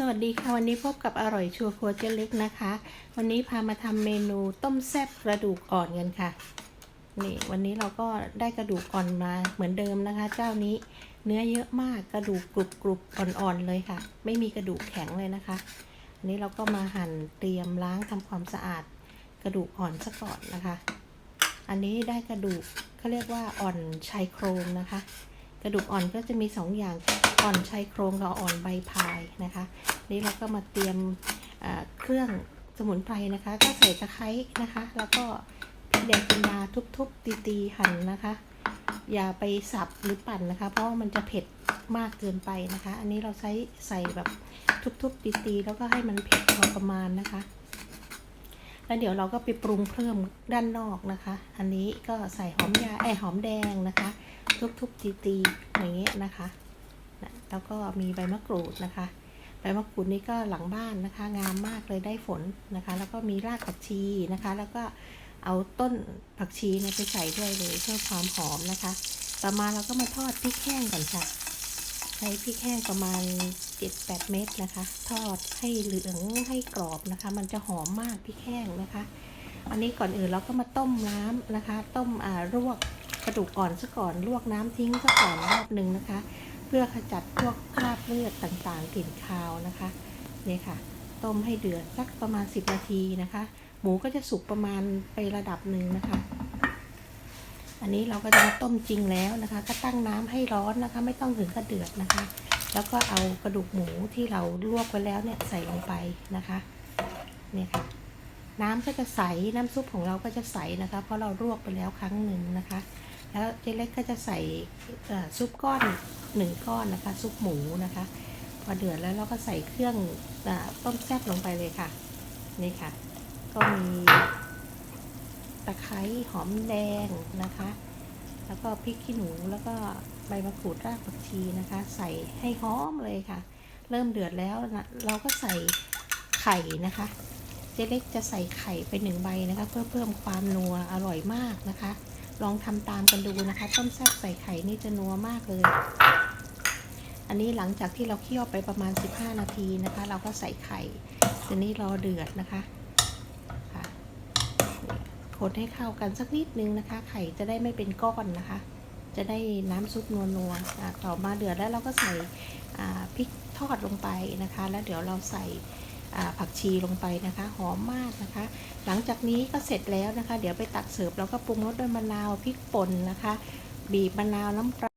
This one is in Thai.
สวัสดีค่ะวันนี้พบกับอร่อยชัวร์ครัวเจ๊เล็กนะคะ วันนี้พามาทำเมนูต้มแซ่บกระดูกอ่อนกันค่ะนี่วันนี้เราก็ได้กระดูกอ่อนมาเหมือนเดิมนะคะ เจ้านี้เนื้อเยอะมากกระดูกกรุบกรุบอ่อนๆเลยค่ะ ไม่มีกระดูกแข็งเลยนะคะอันนี้เราก็มาหั่นเตรียมล้างทำความสะอาดกระดูกอ่อนซะก่อนนะคะ อันนี้ได้กระดูกเขาเรียกว่าอ่อนชายโครงนะคะ กระดูกอ่อนก็จะมีสองอย่างอ่อนชายโครงกับอ่อนใบพายนะคะนี่เราก็มาเตรียมเครื่องสมุนไพรนะคะ ก็ใส่ตะไคร้นะคะ แล้วก็พริกแดงจินดาทุบๆตีๆหั่นนะคะ อย่าไปสับหรือปั่นนะคะ เพราะว่ามันจะเผ็ดมากเกินไปนะคะ อันนี้เราใช้ใส่แบบทุบๆตีๆแล้วก็ให้มันเผ็ดพอประมาณนะคะ แล้วเดี๋ยวเราก็ไปปรุงเพิ่มด้านนอกนะคะ อันนี้ก็ใส่หอมยาไอหอมแดงนะคะ ทุบๆตีๆอย่างเงี้ยนะคะนะแล้วก็มีใบมะกรูดนะคะ ใบมะกรูดนี่ก็หลังบ้านนะคะ งามมากเลยได้ฝนนะคะ แล้วก็มีรากผักชีนะคะ แล้วก็เอาต้นผักชีเนี่ยไปใส่ด้วยเลยเพื่อความหอมนะคะ ต่อมาเราก็มาทอดพริกแห้งก่อนค่ะ ใช้พริกแห้งประมาณ 7-8 เม็ดนะคะ ทอดให้เหลืองให้กรอบนะคะ มันจะหอมมากพริกแห้งนะคะ อันนี้ก่อนอื่นเราก็มาต้มน้ำนะคะ ต้มอ่าลวกกระดูกอ่อนซะก่อนลวกน้ำทิ้งซะก่อนรอบหนึ่งนะคะ เพื่อขจัดพวกคราบเลือดต่างๆกลิ่นคาวนะคะนี่ค่ะ ต้มให้เดือดสักประมาณ 10 นาทีนะคะ หมูก็จะสุกประมาณไประดับหนึ่งนะคะ อันนี้เราก็จะมาต้มจริงแล้วนะคะ ก็ตั้งน้ำให้ร้อนนะคะ ไม่ต้องถึงกระเดือดนะคะ แล้วก็เอากระดูกหมูที่เราลวกไว้แล้วเนี่ยใส่ลงไปนะคะเนี่ยค่ะน้ำก็จะใสน้ำซุปของเราก็จะใสนะคะ เพราะเราลวกไปแล้วครั้งหนึ่งนะคะ แล้วเจ๊เล็กก็จะใส่ซุปก้อนหนึ่งก้อนนะคะ ซุปหมูนะคะ พอเดือดแล้วเราก็ใส่เครื่องอต้มแซ่บลงไปเลยค่ะนี่ค่ะ ก็มี ตะไคร้หอมแดงนะคะ แล้วก็พริกขี้หนูแล้วก็ใบมะกรูดรากผักชีนะคะ ใส่ให้หอมเลยค่ะ เริ่มเดือดแล้วนะเราก็ใส่ไข่นะคะ เจ๊เล็กจะใส่ไข่ไปหนึ่งใบนะคะ เพื่อเพิ่มความนัวอร่อยมากนะคะ ลองทำตามกันดูนะคะ ต้มแซ่บใส่ไข่นี่จะนัวมากเลย อันนี้หลังจากที่เราเคี่ยวไปประมาณ 15 นาทีนะคะ เราก็ใส่ไข่ทีนี้รอเดือดนะคะค่ะ คนให้เข้ากันสักนิดนึงนะคะ ไข่จะได้ไม่เป็นก้อนนะคะ จะได้น้ำซุปนัวนัวต่อมาเดือดแล้วเราก็ใส่พริกทอดลงไปนะคะ แล้วเดี๋ยวเราใส่ผักชีลงไปนะคะ หอมมากนะคะ หลังจากนี้ก็เสร็จแล้วนะคะ เดี๋ยวไปตักเสิร์ฟแล้วก็ปรุงรสด้วยมะนาวพริกป่นนะคะ บีบมะนาวน้ำปลา